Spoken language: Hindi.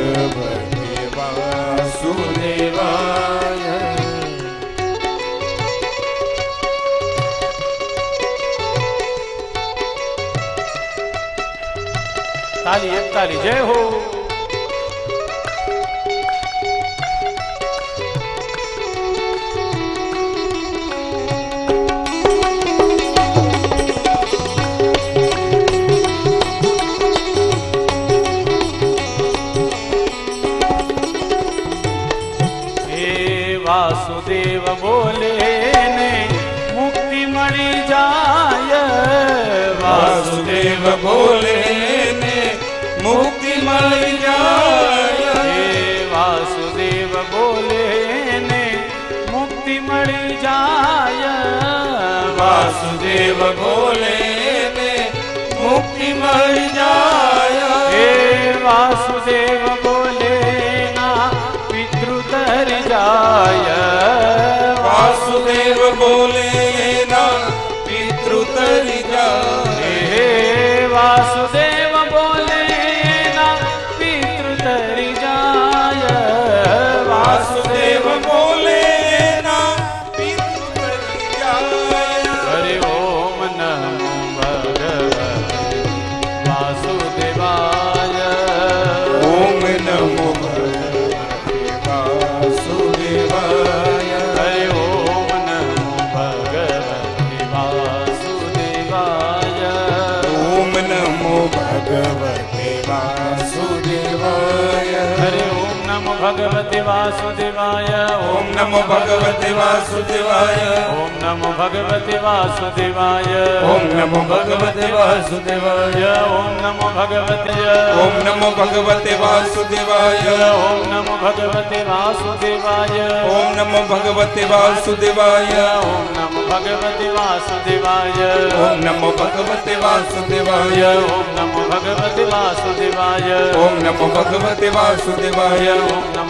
ભગવતે વાસુદેવાય તાલી એકતાલી જય હો. વાસુદેવ બોલે ને મુક્તિ મળી જાય વાસુદેવ બોલે ને મુક્તિ મળી જાય હે વાસુદેવ બોલે ને મુક્તિ મળી જાય વાસુદેવ બોલે ને મુક્તિ મળી જાય હે વાસુદેવ देव बोले ना पितृतरिका। हे वासु bye. भगवते वासुदेवाय ओम नमो भगवते वासुदेवाय ओम नमो भगवते वासुदेवाय ओम नमो भगवते वासुदेवाय ओम नमो भगवते ओम नमो भगवते वासुदेवाय ओम नमो भगवते वासुदेवाय ओम नमो भगवते वासुदेवाय ओम नमो भगवते वासुदेवाय ओम नमो भगवते वासुदेवाय ओम नमो भगवते वासुदेवाय ओम नमो भगवते वासुदेवाय ओम